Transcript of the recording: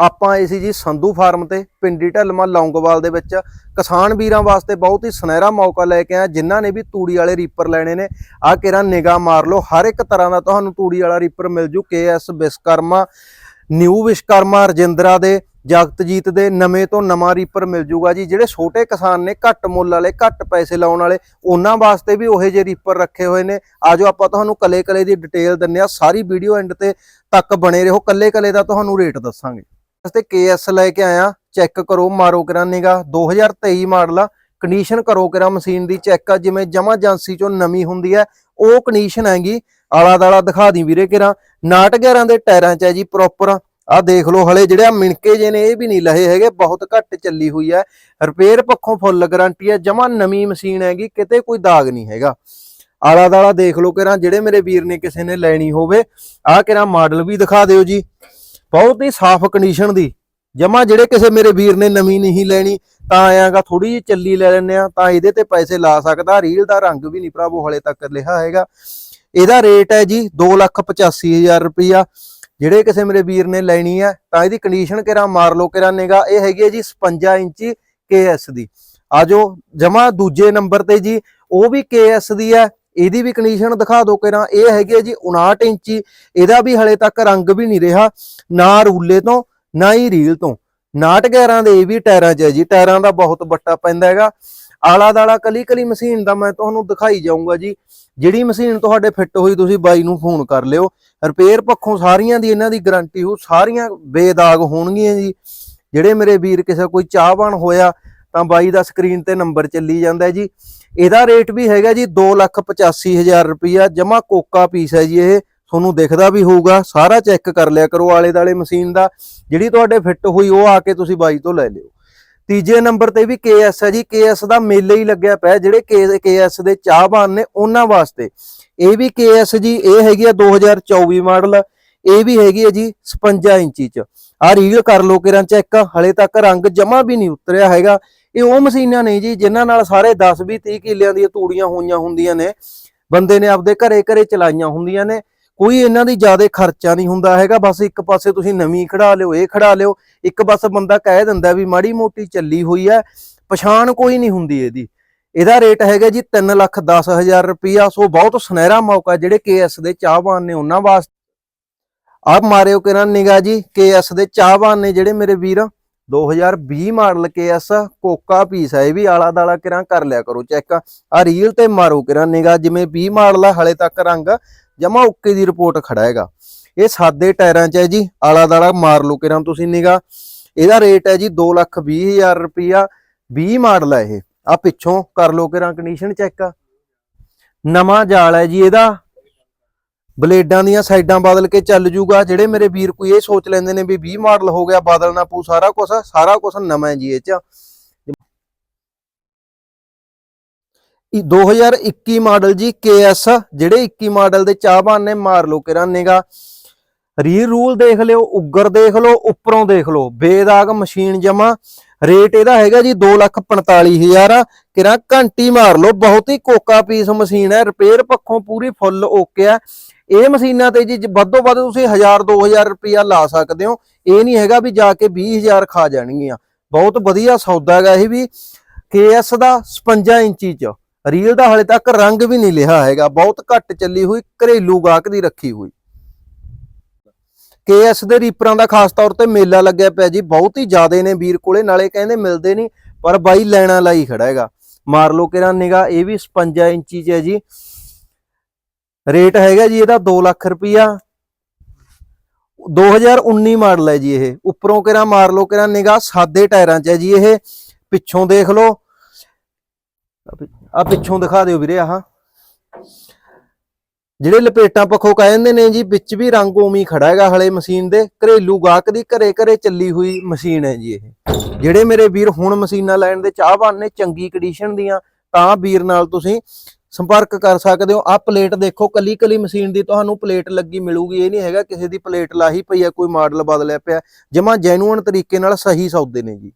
ਆਪਾਂ ਆਏ ਸੀ ਜੀ ਸੰਧੂ ਫਾਰਮ ਤੇ, ਪਿੰਡੀ ਢਲਮਾ ਲੌਂਗਵਾਲ ਦੇ ਵਿੱਚ। ਕਿਸਾਨ ਵੀਰਾਂ ਵਾਸਤੇ ਬਹੁਤ ਹੀ ਸੁਨਹਿਰਾ ਮੌਕਾ ਲੈ ਕੇ ਆਇਆ, ਜਿਨ੍ਹਾਂ ਨੇ ਵੀ ਤੂੜੀ ਵਾਲੇ ਰੀਪਰ ਲੈਣੇ ਨੇ। ਆਹ ਕਿਰਾਂ ਨਿਗਾਹ ਮਾਰ ਲਓ, ਹਰ ਇੱਕ ਤਰ੍ਹਾਂ ਦਾ ਤੁਹਾਨੂੰ ਤੂੜੀ ਵਾਲਾ ਰੀਪਰ ਮਿਲ ਜੂ। ਕੇਐਸ ਵਿਸ਼ਕਰਮਾ ਨਿਊ ਵਿਸ਼ਕਰਮਾ ਰਜਿੰਦਰਾ ਦੇ, ਜਗਤਜੀਤ ਦੇ ਨਵੇਂ ਤੋਂ ਨਵਾਂ ਰੀਪਰ ਮਿਲ ਜੂਗਾ ਜੀ। ਜਿਹੜੇ ਛੋਟੇ ਕਿਸਾਨ ਨੇ, ਘੱਟ ਮੁੱਲ ਵਾਲੇ, ਘੱਟ ਪੈਸੇ ਲਾਉਣ ਵਾਲੇ, ਉਹਨਾਂ ਵਾਸਤੇ ਵੀ ਉਹੇ ਜਿਹੇ ਰੀਪਰ ਰੱਖੇ ਹੋਏ ਨੇ। ਆਜੋ ਆਪਾਂ ਤੁਹਾਨੂੰ ਕੱਲੇ ਕੱਲੇ ਦੀ ਡਿਟੇਲ ਦਿੰਨੇ ਆ। ਸਾਰੀ ਵੀਡੀਓ ਐਂਡ ਤੇ ਤੱਕ ਬਣੇ ਰਹੋ। ਕੱਲੇ ਕੱਲੇ ਦਾ ਤੁਹਾਨੂੰ ਰੇਟ ਦੱਸਾਂਗੇ। ਤੇ ਕੇਐਸ ਲੈ ਕੇ ਆਇਆ। ਚੈੱਕ ਕਰੋ, ਮਾਰੋ ਕਰਾਂ ਨਿਗਾ। 2023 ਮਾਡਲ ਆ। ਕੰਡੀਸ਼ਨ ਕਰੋ ਕਰਾਂ ਮਸ਼ੀਨ ਦੀ ਚੈੱਕ ਆ। ਜਿਵੇਂ ਜਮਾ ਏਜੰਸੀ ਚੋਂ ਨਵੀਂ ਹੁੰਦੀ ਹੈ ਉਹ ਕੰਡੀਸ਼ਨ ਹੈਗੀ। ਆਲਾ ਦਾਲਾ ਦਿਖਾ ਦੀ ਵੀਰੇ ਕਿਰਾਂ 911 ਦੇ ਟਾਇਰਾਂ 'ਚ ਹੈ ਜੀ ਪ੍ਰੋਪਰ ਆਹ ਦੇਖ ਲਓ, ਹਲੇ ਜਿਹੜੇ ਆ ਮਿਣਕੇ ਜੇ ਨੇ, ਇਹ ਵੀ ਨਹੀਂ ਲਹੇ ਹੈਗੇ। ਬਹੁਤ ਘੱਟ ਚੱਲੀ ਹੋਈ ਹੈ ਰਿਪੇਅਰ ਪੱਖੋਂ ਫੁੱਲ ਗਾਰੰਟੀ ਹੈ ਜਮਾ ਨਵੀਂ ਮਸ਼ੀਨ ਹੈਗੀ, ਕਿਤੇ ਕੋਈ ਦਾਗ ਨਹੀਂ ਹੈਗਾ। ਆਲਾ ਦਾਲਾ ਦੇਖ ਲਓ ਕਿਰਾਂ ਜਿਹੜੇ ਮੇਰੇ ਵੀਰ ਨੇ ਕਿਸੇ ਨੇ ਲੈਣੀ ਹੋਵੇ, ਆਹ ਕਿਰਾਂ ਮਾਡਲ ਵੀ ਦਿਖਾ ਦਿਓ ਜੀ। ਬਹੁਤ ਹੀ ਸਾਫ਼ ਕੰਡੀਸ਼ਨ ਦੀ। ਜਮਾ ਜਿਹੜੇ ਕਿਸੇ ਮੇਰੇ ਵੀਰ ਨੇ ਨਵੀਂ ਨਹੀਂ ਲੈਣੀ, ਤਾਂ ਆਇਆਗਾ ਥੋੜੀ ਜਿਹੀ ਚੱਲੀ ਲੈ ਲੈਣੇ ਆ ਤਾਂ ਇਹਦੇ ਤੇ ਪੈਸੇ ਲਾ ਸਕਦਾ, ਰੀਲ ਦਾ ਰੰਗ ਵੀ ਨਹੀਂ ਭਰਾਵੋ ਹਲੇ ਤੱਕ ਲਿਖਾ ਹੈਗਾ। ਇਹਦਾ ਰੇਟ ਹੈ ਜੀ 285000 ਰੁਪਇਆ ਜਿਹੜੇ ਕਿਸੇ ਮੇਰੇ ਵੀਰ ਨੇ ਲੈਣੀ ਹੈ, ਤਾਂ ਇਹਦੀ ਕੰਡੀਸ਼ਨ ਕਿਰਾ ਮਾਰ ਲਓ ਕਿਰਾ ਨੇਗਾ, ਇਹ ਹੈਗੀ ਹੈ ਜੀ 56 ਇੰਚੀ KS ਦੀ। ਆਜੋ ਜਮਾ ਦੂਜੇ ਨੰਬਰ ਤੇ ਜੀ, ਉਹ ਵੀ KS ਦੀ ਹੈ ਇਹਦੀ ਵੀ ਕੰਡੀਸ਼ਨ ਦਿਖਾ ਦਿਓ ਕਿਰਾ ਇਹ ਹੈਗੀ ਹੈ ਜੀ 59 ਇੰਚੀ, ਇਹਦਾ ਵੀ ਹਲੇ ਤੱਕ ਰੰਗ ਵੀ ਨਹੀਂ ਰਿਹਾ, ਨਾ ਰੂਲੇ ਤੋਂ, ਨਾ ਹੀ ਰੀਲ ਤੋਂ। 911 ਦੇ ਇਹ ਵੀ ਟਾਇਰਾਂ 'ਚ ਹੈ ਜੀ, ਟਾਇਰਾਂ ਦਾ ਬਹੁਤ ਵੱਟਾ ਪੈਂਦਾ ਹੈਗਾ। ਆਲਾ ਦਾਲਾ ਕਲੀ ਕਲੀ ਮਸ਼ੀਨ ਦਾ ਮੈਂ ਤੁਹਾਨੂੰ ਦਿਖਾਈ ਜਾਊਂਗਾ ਜੀ। ਜਿਹੜੀ ਮਸ਼ੀਨ ਤੁਹਾਡੇ ਫਿੱਟ ਹੋਈ ਤੁਸੀਂ ਬਾਈ ਨੂੰ ਫੋਨ ਕਰ ਲਿਓ। ਰਿਪੇਅਰ ਪੱਖੋਂ ਸਾਰੀਆਂ ਦੀ ਇਹਨਾਂ ਦੀ ਗਾਰੰਟੀ ਹੋ ਸਾਰੀਆਂ ਬੇਦਾਗ ਹੋਣਗੀਆਂ ਜੀ। ਜਿਹੜੇ ਮੇਰੇ ਵੀਰ ਕਿਸੇ ਕੋਈ ਚਾਹਵਾਨ ਹੋਇਆ, ਤਾਂ ਬਾਈ ਦਾ ਸਕਰੀਨ ਤੇ ਨੰਬਰ ਚੱਲੀ ਜਾਂਦਾ ਜੀ। ਇਹਦਾ ਰੇਟ ਵੀ ਹੈਗਾ ਜੀ 285000 ਰੁਪਇਆ ਜਮਾ ਕੋਕਾ ਪੀਸ ਹੈ ਜੀ ਇਹ। ਤੁਹਾਨੂੰ ਦਿਖਦਾ ਵੀ ਹੋਊਗਾ, ਸਾਰਾ ਚੈੱਕ ਕਰ ਲਿਆ ਕਰੋ ਆਲੇ ਦਾਲੇ ਮਸ਼ੀਨ ਦਾ। ਜਿਹੜੀ ਤੁਹਾਡੇ ਫਿੱਟ ਹੋਈ, ਉਹ ਆ ਕੇ ਤੁਸੀਂ ਬਾਈ ਤੋਂ ਲੈ ਲਿਓ। ਤੀਜੇ ਨੰਬਰ ਤੇ ਵੀ KS ਹੈ ਜੀ KS ਦਾ ਮੇਲੇ ਹੀ ਲੱਗਿਆ ਪਿਆ, ਜਿਹੜੇ KS ਦੇ ਚਾਹਵਾਨ ਨੇ ਉਹਨਾਂ ਵਾਸਤੇ। ਇਹ ਵੀ KS ਜੀ, ਇਹ ਹੈਗੀ ਆ 2024 ਮਾਡਲ, ਇਹ ਵੀ ਹੈਗੀ ਹੈ ਜੀ 56 ਇੰਚੀ ਚ। ਆ ਰੀਲ ਕਰ ਲੋ ਕਿਰਾਂ ਚੈੱਕ ਹਲੇ ਤੱਕ ਰੰਗ ਜਮਾ ਵੀ ਨਹੀਂ ਉਤਰਿਆ ਹੈਗਾ। ਇਹ ਉਹ ਮਸ਼ੀਨਾਂ ਨਹੀਂ ਜੀ ਜਿਨ੍ਹਾਂ ਨਾਲ ਸਾਰੇ 10 20 30 ਕਿੱਲਿਆਂ ਦੀਆਂ ਤੂੜੀਆਂ ਹੋਈਆਂ ਹੁੰਦੀਆਂ ਨੇ। ਬੰਦੇ ਨੇ ਆਪਦੇ ਘਰੇ ਘਰੇ ਚਲਾਈਆਂ ਹੁੰਦੀਆਂ ਨੇ। ਕੋਈ ਇਹਨਾਂ ਦੀ ਜ਼ਿਆਦਾ ਖਰਚਾ ਨਹੀਂ ਹੁੰਦਾ ਹੈਗਾ। ਬਸ ਇੱਕ ਪਾਸੇ ਤੁਸੀਂ ਨਵੀਂ ਖੜਾ ਲਿਓ, ਇਹ ਖੜਾ ਲਿਓ। ਇੱਕ ਬਸ ਬੰਦਾ ਕਹਿ ਦਿੰਦਾ ਵੀ ਮਾੜੀ ਮੋਟੀ ਚੱਲੀ ਹੋਈ ਹੈ। ਪਛਾਣ ਕੋਈ ਨਹੀਂ ਹੁੰਦੀ ਇਹਦੀ। ਇਹਦਾ ਰੇਟ ਹੈਗਾ ਜੀ 3 ਲੱਖ 10 ਹਜ਼ਾਰ ਰੁਪਈਆ। ਸੋ ਬਹੁਤ ਸੁਨਹਿਰਾ ਮੌਕਾ ਜਿਹੜੇ ਕੇਐਸ ਦੇ ਚਾਹਵਾਨ ਨੇ ਉਹਨਾਂ ਵਾਸਤੇ। ਆਪ ਮਾਰਿਓ ਕਿਰਾਂ ਨਿਗਾ ਜੀ, ਕੇਐਸ ਦੇ ਚਾਹਵਾਨ ਨੇ ਜਿਹੜੇ ਮੇਰੇ ਵੀਰ। 2020 ਮਾਡਲ ਕੇਐਸ ਕੋਕਾ ਪੀਸ ਹੈ, ਇਹ ਵੀ ਆਲਾ ਦਾਲਾ ਕਿਰਾਂ ਕਰ ਲਿਆ ਕਰੋ ਚੈੱਕ। ਆ ਰੀਲ ਤੇ ਮਾਰੋ ਕਿਰਾਂ ਨਿਗਾ ਜਿਵੇਂ 20 ਮਾਡਲ ਆ, ਹਲੇ ਤੱਕ ਰੰਗ ਜਮਾ ਓਕੇ ਦੀ ਰਿਪੋਰਟ ਖੜਾ ਹੈਗਾ। ਇਹ ਸਾਦੇ ਟਾਇਰਾਂ 'ਚ ਹੈ ਜੀ ਆਲਾ ਦਾਲਾ ਮਾਰ ਲਓ ਕਿਰਾਂ ਤੁਸੀਂ ਨਿਗਾ ਇਹਦਾ ਰੇਟ ਹੈ ਜੀ 220000 ਰੁਪਿਆ 20 ਮਾਡਲ ਹੈ ਇਹ। ਆ ਪਿੱਛੋਂ ਕਰ ਲਓ ਕਿਰਾਂ ਕੰਡੀਸ਼ਨ ਚੈੱਕ। ਨਵਾਂ ਜਾਲ ਹੈ ਜੀ ਇਹਦਾ। ਬਲੇਡਾਂ ਦੀਆਂ ਸਾਈਡਾਂ ਬਦਲ ਕੇ ਚੱਲ ਜੂਗਾ। ਜਿਹੜੇ ਮੇਰੇ ਵੀਰ ਕੋਈ ਇਹ ਸੋਚ ਲੈਂਦੇ ਨੇ ਵੀ 20 ਮਾਡਲ ਹੋ ਗਿਆ ਬਦਲਣਾ ਪਊ ਸਾਰਾ ਕੁਝ ਸਾਰਾ ਕੁਝ ਨਵਾਂ ਜੀ ਇਹ 'ਚ। ਇਹ 2021 ਮਾਡਲ ਜੀ KS ਜਿਹੜੇ 21 ਮਾਡਲ ਦੇ ਚਾਹਵਾਨ ਨੇ ਮਾਰ ਲਓ ਕਿਰਾਂ ਨੇਗਾ ਰੂਲ ਦੇਖ ਲਿਓ, ਉੱਗਰ ਦੇਖ ਲਓ, ਉੱਪਰੋਂ ਦੇਖ ਲਓ, ਬੇਦਾਗ ਮਸ਼ੀਨ ਜਮਾ। ਰੇਟ ਇਹਦਾ ਹੈਗਾ ਜੀ 245000 ਆ ਕਿਰਾ ਘੰਟੀ ਮਾਰ ਲਓ, ਬਹੁਤ ਹੀ ਕੋਕਾ ਪੀਸ ਮਸ਼ੀਨ ਹੈ ਰਿਪੇਅਰ ਪੱਖੋਂ ਪੂਰੀ ਫੁੱਲ ਓਕੇ ਆ ਇਹ ਮਸ਼ੀਨਾਂ ਤੇ ਜੀ ਵੱਧੋ ਵੱਧ ਤੁਸੀਂ 1000 2000 ਰੁਪਇਆ ਲਾ ਸਕਦੇ ਹੋ। ਇਹ ਨਹੀਂ ਹੈਗਾ ਵੀ ਜਾ ਕੇ 20000 ਖਾ ਜਾਣਗੀਆਂ। ਬਹੁਤ ਵਧੀਆ ਸੌਦਾ ਹੈਗਾ ਇਹ ਵੀ। KS ਦਾ 56 ਇੰਚੀ ਚ। ਰੀਲ ਦਾ ਹਲੇ ਤੱਕ ਰੰਗ ਵੀ ਨਹੀਂ ਲਿਆ ਹੈਗਾ। ਬਹੁਤ ਘੱਟ ਚੱਲੀ ਹੋਈ, ਘਰੇਲੂ ਗਾਹਕ ਦੀ ਰੱਖੀ ਹੋਈ। KS ਦੇ ਰੀਪਰਾਂ ਦਾ ਖਾਸ ਤੌਰ ਤੇ ਮੇਲਾ ਲੱਗਿਆ ਪਿਆ ਜੀ। ਬਹੁਤ ਹੀ ਜ਼ਿਆਦੇ ਨੇ ਵੀਰ ਕੋਲੇ, ਨਾਲੇ ਕਹਿੰਦੇ ਮਿਲਦੇ ਨਹੀਂ, ਪਰ ਬਾਈ ਲੈਣਾ ਲਈ ਖੜਾ ਹੈਗਾ। ਮਾਰ ਲੋ ਕਿਰਾਂ ਨਿਗਾ ਇਹ ਵੀ 56 ਇੰਚੀ ਚ ਹੈ ਜੀ। ਰੇਟ ਹੈਗਾ ਜੀ ਇਹਦਾ 2 ਲੱਖ ਰੁਪਈਆ। 2019 ਮਾਡਲ ਹੈ ਜੀ ਇਹ। ਉੱਪਰੋਂ ਕਿਰਾਂ ਮਾਰ ਲਓ ਕਿਰਾਂ ਨਿਗਾ ਸਾਦੇ ਟਾਇਰਾਂ ਚ ਹੈ ਜੀ ਇਹ। ਪਿੱਛੋਂ ਦੇਖ ਲਓ। ਆ ਪਿੱਛੋਂ ਦਿਖਾ ਦਿਓ ਵੀਰੇ, ਆਹ। ਜਿਹੜੇ ਲਪੇਟਾਂ ਪੱਖੋਂ ਕਹਿੰਦੇ ਨੇ ਜੀ, ਵਿੱਚ ਵੀ ਰੰਗ ਉਮੀ ਖੜਾ ਹੈਗਾ ਹਲੇ ਮਸ਼ੀਨ ਦੇ। ਘਰੇਲੂ ਗਾਹਕ ਦੀ ਘਰੇ ਘਰੇ ਚੱਲੀ ਹੋਈ ਮਸ਼ੀਨ ਹੈ ਜੀ ਇਹ। ਜਿਹੜੇ ਮੇਰੇ ਵੀਰ ਹੁਣ ਮਸ਼ੀਨਾਂ ਲੈਣ ਦੇ ਚਾਹਵਾਨ ਨੇ, ਚੰਗੀ ਕੰਡੀਸ਼ਨ ਦੀਆਂ, ਤਾਂ ਵੀਰ ਨਾਲ ਤੁਸੀਂ ਸੰਪਰਕ ਕਰ ਸਕਦੇ ਹੋ। ਆ ਪਲੇਟ ਦੇਖੋ ਕੱਲੀ ਕੱਲੀ ਮਸ਼ੀਨ ਦੀ ਤੁਹਾਨੂੰ ਪਲੇਟ ਲੱਗੀ ਮਿਲੂਗੀ। ਇਹ ਨਹੀਂ ਹੈਗਾ ਕਿਸੇ ਦੀ ਪਲੇਟ ਲਾਹੀ ਪਈ ਹੈ ਕੋਈ ਮਾਡਲ ਬਦਲਿਆ ਪਿਆ। ਜਮਾ ਜੈਨੂਅਨ ਤਰੀਕੇ ਨਾਲ ਸਹੀ ਸੌਦੇ ਨੇ ਜੀ।